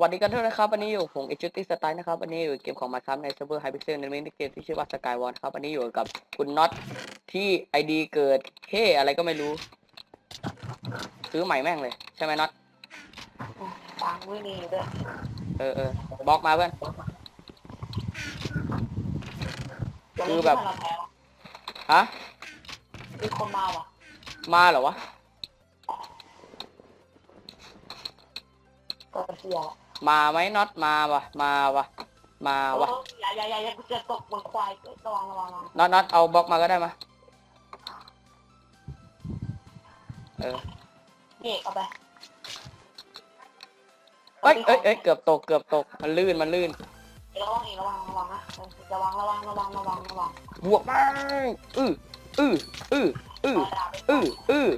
วัสดีกันด้วยนะครับวันนี้อยู่ผมเอจูตี้สไตล์นะครับวันนี้อยู่เกมของมาคัมในเซิร์ฟเวอร์ไฮพิเซลในมินิเกมที่ชื่อว่าสกายวอนครับวันนี้อยู่กับคุณน็อตที่ไอดีเกิดเฮ้อะไรก็ไม่รู้ ซื้อใหม่แม่งเลย ใช่ไหมน็อตตังค์ไม่มีด้วยเออเออบล็อกมาเพื่อนคือแบบเราแพ้วะฮะมีคนมาว่ะมาเหรอวะก็เสีย มาไหมน็อตมาวะมาวะมาวะเอออย่าอย่าอย่าอย่ากูจะตกบนควายเอ้ยระวังระวังระวังน็อตน็อตเอาบล็อกมาก็ได้มาเออนี่เอาไปเอ้ยเอ้ยเอ้ยเกือบตกเกือบตกมันลื่นมันลื่นระวังอีกระวังระวังนะเออระวังระวังระวังระวังระวังบวกไปอื้ออื้ออื้ออื้อคอดาบอื้ออื้อ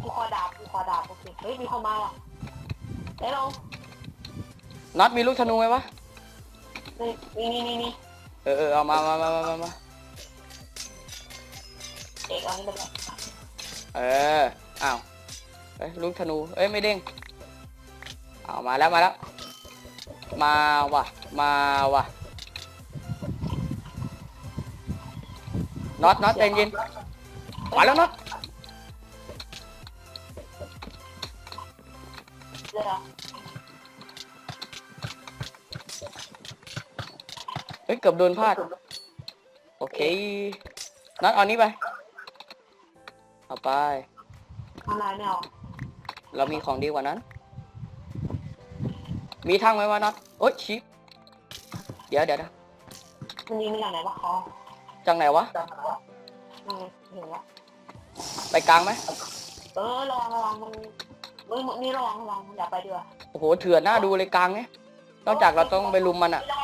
กูคอดาบกูคอดาบโอเคเฮ้ยมีคนมาว่ะเฮ้ยลง น็อตมีลูกธนูไหมวะ นี่นี่นี่นี่เออเออเอามามามามามามาเอกเอานี่ไปเลยเออ อ้าวเอ้ยลูกธนู เอ้ยไม่เด้งเอามาแล้วมาแล้ว มาว่ะ มาว่ะ น็อตน็อตใจเย็นมาแล้วน็อต เลยเหรอเฮ้ย เกือบโดนพลาด โอเคน็อตเอานี้ไป เอาไปทำไรไม่เอาเรามีของดีกว่านั้น มีทั้งไหมวะน็อตโอ๊ยชิปเดี๋ยวเดี๋ยวเดี๋ยวมันยิงมาจากไหนวะอ๋อจังไหนวะนั่นไงเห็นแล้วไปกลางไหมเออระวังระวังมึงมึงมึงนี่ระวังระวังอย่าไปดีกว่าโอ้โห เถื่อนหน้าดูเลยกลางเนี่ยนอกจากเราต้องไปลุมมันอะระวัง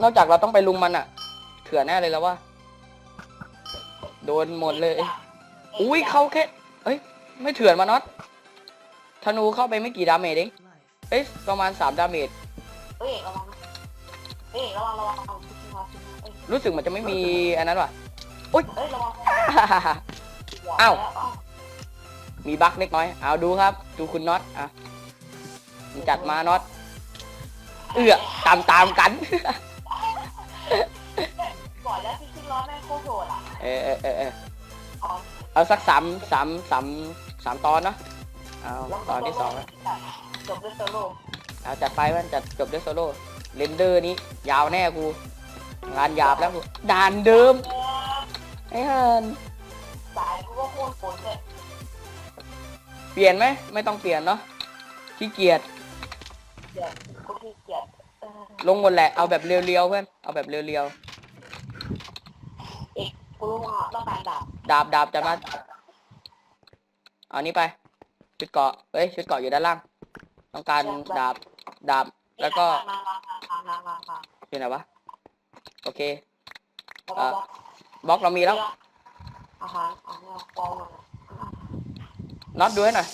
นอกจากเราต้องไปลุมมันอะเถื่อนแน่เลยแล้วว่า โดนหมดเลย อุ้ยเข้าแค่เอ้ย ไม่เถื่อนมาน็อตธนูเข้าไปไม่กี่ดาเมจเองเอ้ยประมาณสามดาเมจเฮ้ยระวังนะเฮ้ยระวังระวังระวังรู้สึกมันจะไม่มีอันนั้นว่ะเฮ้ยระวังอ้าวมีบั๊กเล็กน้อย เอาดูครับ ดูคุณน็อตอะจัดมาน็อต เอื้อตามตามๆกัน ก่อนแล้วที่ขึ้นล้อแม่งโคตรโหดอะเออเออเออเอออ๋อเอาสักสามสามสามสามตอนเนาะเอาตอนที่สองแล้วจบด้วยโซโล่เอาจัดไปมันจัดจบด้วยโซโล่เรนเดอร์นี้ยาวแน่กูงานหยาบแล้วกูด่านเดิมไอ้ฮันสายกูก็โคตรโหดเลยเปลี่ยนไหมไม่ต้องเปลี่ยนเนาะขี้เกียจเดี๋ยวกูขี้เกียจเออ ลงหมดแหละ เอาแบบเรียวๆเพื่อน เอาแบบเรียวเอกกูรู้ว่าต้องการดาบๆ ดาบดาบจัดมาเอานี้ไป ชุดเกราะเฮ้ย ชุดเกราะอยู่ด้านล่าง ต้องการดาบ ดาบ แล้วก็มามามามามามาอยู่ไหนวะ โอเคมาบล็อกเรามีแล้ว อาหารอาหารปองน็อตดูให้หน่อย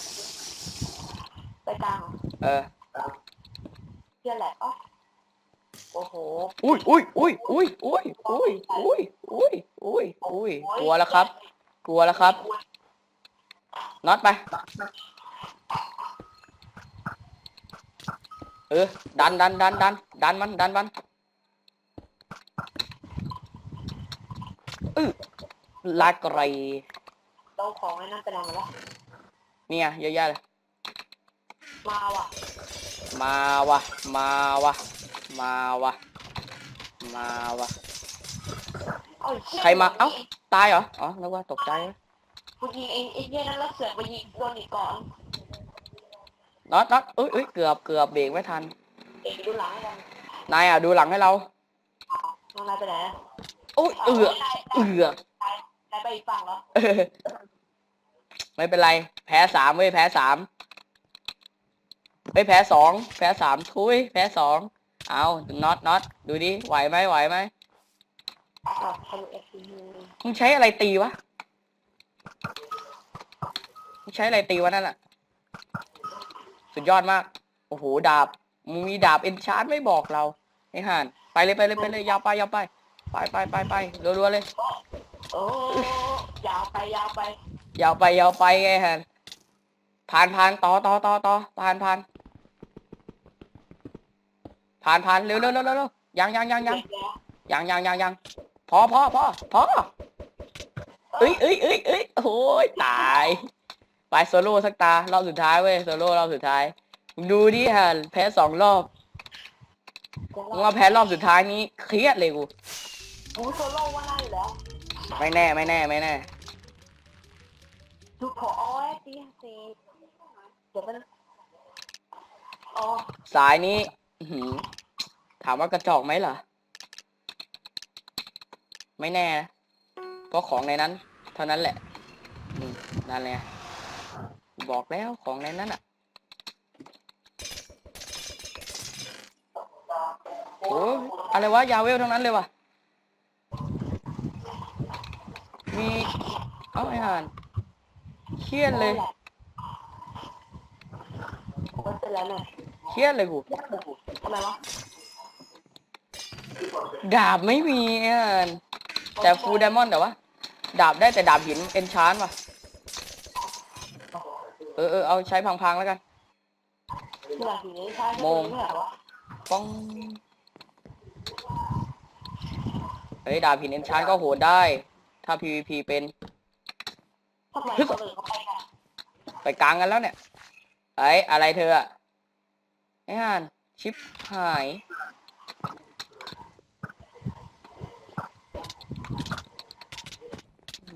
ไปกลางเออ เพื่อนแหละอ๋อ โอ้โหอุ้ยอุ้ยอุ้ยอุ้ยอุ้ยอุ้ยอุ้ยอุ้ยอุ้ยอุ้ยกลัวแล้วครับ กลัวแล้วครับน็อตไป เออ ดันดันดันดันดันมัน ดันมันอือลากไรเราของไอ้นั่นไปไหนมาแล้วเนี่ยเยอะแยะเลย มาว่ะ มาวะมาวะ มาวะมาวะเอ้ยใครมาเอ้าตายเหรออ๋อนึกว่าตกใจกูยิงไอ้ไอ้เหี้ยนั่นแล้วเสือกไปยิงโดนอีกก่อนน็อตน็อตเอ้ยเอ้ยเกือบเกือบเบรกไม่ทันเอกดูหลังให้กันนายอะดูหลังให้เราอ้าวน้องนายไปไหนโอ้ยเอือเอือนายนายไปอีกฝั่งเหรอเออไม่เป็นไร แพ้สามเว้ยแพ้สามไม่แพ้สองแพ้สามทุยแพ้สอง เอาน็อตน็อตดูดิไหวไหมไหวไหมอ้าวทำเอ็กซ์มึงใช้อะไรตีวะมึงใช้อะไรตีวะนั่นแหละสุดยอดมาก โอ้โหดาบมึงมีดาบเอนชาร์ไม่บอกเราไอ้ห่านไปเลยไปเลยไปเลยยาวไปยาวไปไปไปไปไปรัวๆเลยโอ้ยาวไปยาวไปยาวไปยาวไปไงห่านผ่านผ่านต่อต่อต่อต่อผ่านผ่าน ผ่านผ่านเร็วเร็วเร็วเร็วเร็วยังยังยังยังเด็กแล้วยังยังยังยังพอพอพอพอเอ้ยเอ้ยเอ้ยเอ้ยโอ้ยตายไปโซโล่สักตารอบสุดท้ายเว้ยโซโล่รอบสุดท้ายมึงดูดิฮะแพ้สองรอบมึงมาแพ้รอบสุดท้ายนี้เครียดเลยกูกูโซโล่ว่าได้อยู่แล้วไม่แน่ไม่แน่ไม่แน่ดูพออ้อยตีสีเดี๋ยวมันอ๋อสายนี้อื้อหือถามว่ากระจอกไหมเหรอ ไม่แน่นะเพราะของในนั้น เท่านั้นแหละอืมนั่นแหละบอกแล้วของในนั้นอะโอ้อะไรวะ ยาเวลทั้งนั้นเลยวะมี เอ้าไอ้ห่านเครียดเลยเป็นแล้วเนี่ยเครียดเลยกูทำไมวะ ดาบไม่มีอะแต่ฟูลไดมอนด์แต่ว่า ดาบได้แต่ดาบหินเอนชานว่ะ เออเออเอาใช้พังๆแล้วกันเมื่อทีนี้ใช่โมงเมื่อไหร่วะป้องเฮ้ยดาบหินเอนชานก็โหดได้ ถ้า PVP เป็นทำไมคนอื่นเขาไปกันไปกลางกันแล้วเนี่ยไอ้ยอะไรเธออะไอ้ห่านชิปหาย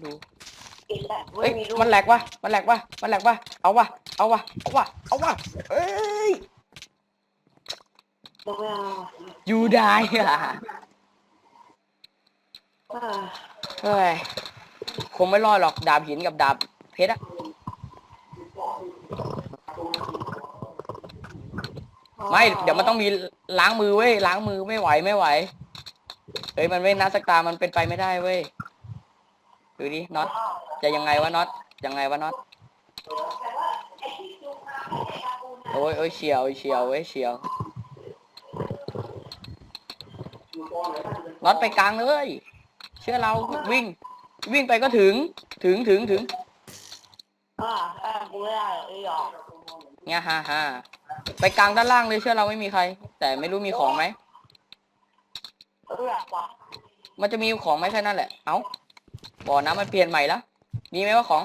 ดูกินแล้วเฮ้ไม่ยมีลูกมันแหลกวะมันแหลกวะมันแหลกวะเอาวะเอาวะเอาวะเอาวะเอ้ยเดี๋ยวไม่เอาอยู่ได้อะอ่าเฮ้ยคงไม่รอดหรอกดาบหินกับดาบเพชรอะไม่เดี๋ยวมันต้องมีล้างมือเว้ยล้างมือไม่ไหวไม่ไหวเฮ้ยมันไม่นัดสักตามันเป็นไปไม่ได้เว้ย ดูดิน็อตจะยังไงวะน็อตยังไงวะน็อตโอ้ยโอ้ยเฉียวเฉียวเว้ยเฉียวน็อตไปกลางเลย เชื่อเราวิ่ง วิ่งไปก็ถึงถึงถึงถึงอ่าอ่ากูไม่ได้หรออเนี่ยฮ่าฮ่าไปกลางด้านล่างเลยเชื่อเราไม่มีใคร แต่ไม่รู้มีของไหมมันจะมีของไหมแค่นั้นแหละ เอ้า บ่อน้ำมันเปลี่ยนใหม่แล้วมีไหมว่าของ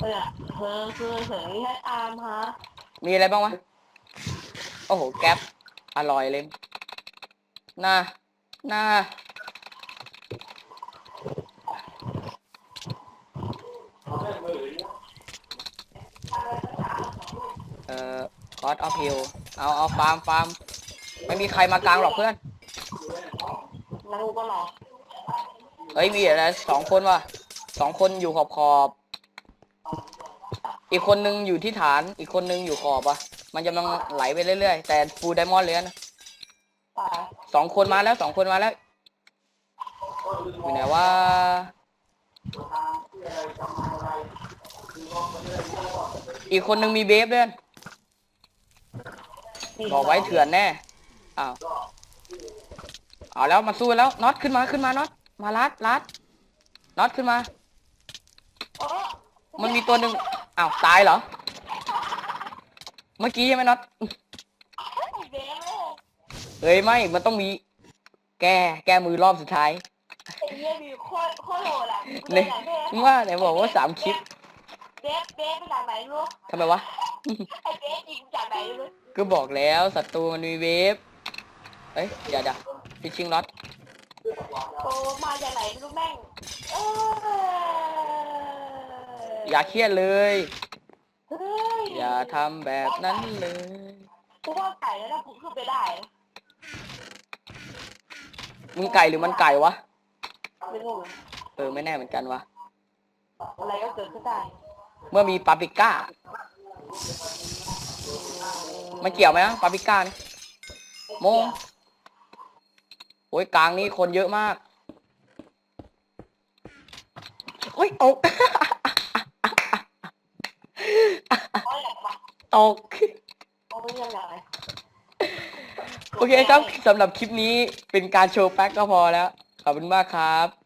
เออเธอคือเฉยให้อามฮะมีอะไรบ้างวะโอ้โหแก๊ปอร่อยเลยน่าน่าเอ่อคอร์สออฟฮิลเอาเอาฟาร์มฟาร์มไม่มีใครมากลางหรอกเพื่อน งั้นกูก็รอเฮ้ยมีอะไรสองคนว่ะสองคนอยู่ขอบขอบ อีกคนนึงอยู่ที่ฐาน อีกคนนึงอยู่ขอบอะ มันกำลังไหลไปเรื่อยๆ แต่ฟูลไดมอนด์เลยนะตายสองคนมาแล้วสองคนมาแล้ว อยู่ไหนว่า อีกคนนึงมีเบฟด้วยบอกไว้เถื่อนแน่ อ้าว เอาแล้วมาสู้แล้วน็อตขึ้นมาขึ้นมาน็อตมาลัดลัดน็อตขึ้นมาโอ้มันมีตัวหนึ่งอ้าวตายเหรอ เมื่อกี้ใช่ไหมน็อตยเบ้เลยเฮ้ยไม่มันต้องมี แก้แก้มือรอบสุดท้ายไอ้เหี้ยมีโคตรโคตรโหดอะเนี่ยว่าไหนบอกว่าสามคลิปเบฟเบฟมาจากไหนรู้ทำไมวะไอ้เบฟยิงจากไหนรู้ก็บอกแล้วศัตรูมันมีเวฟเอ้ยเดี๋ยวเดี๋ยว ฟิชชิงน็อตโอ้มาจากไหนไม่รู้แม่งเอออย่าเครียดเลย เฮ้ยอย่าทำแบบนั้นเลย กูว่าไก่แล้วนะผมขึ้นไปได้นะมึงไก่หรือมันไก่วะ ไม่รู้เออไม่แน่เหมือนกันวะ อะไรก็เกิดขึ้นได้เมื่อมีปาปริก้า มันเกี่ยวไหมวะปาปริก้านี่โมง โอ้ยกลางนี้คนเยอะมากโอ้ยตกโอ้ยแหลกมาตกโอ้ยยังไงโอเคครับสำหรับคลิปนี้เป็นการโชว์แป๊กก็พอแล้ว ขอบคุณมากครับ